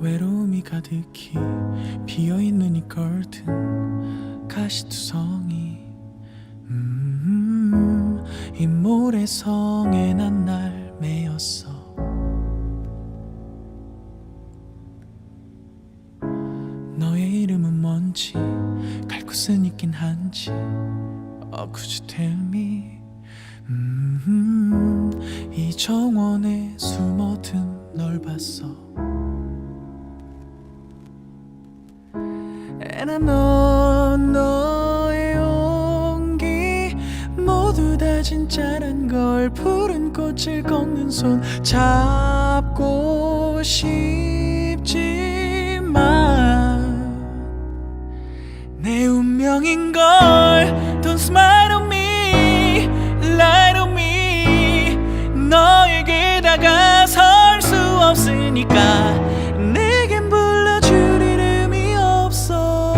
외로움이 가득히 비어있는 이 걸튼 가시투성이 음, 이 모래성에 난날 메었어. 너의 이름은 뭔지 갈 곳은 있긴 한지 Oh could you tell me. 음, 이 정원에 숨어든 널 봤어. And I know 너의 용기 모두 다 진짜란 걸 푸른 꽃을 꺾는 손 잡고 싶지만 내 운명인 걸 다가설 수 없으니까 내겐 불러줄 이름이 없어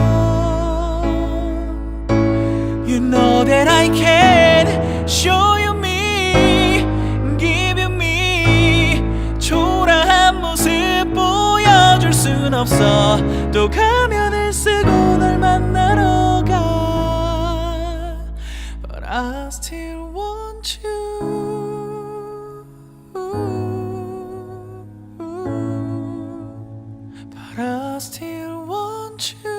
You know that I can show you me Give you me 초라한 모습 보여줄 순 없어 또 가면을 쓰고 널 만나러 가 But I still want you still want you.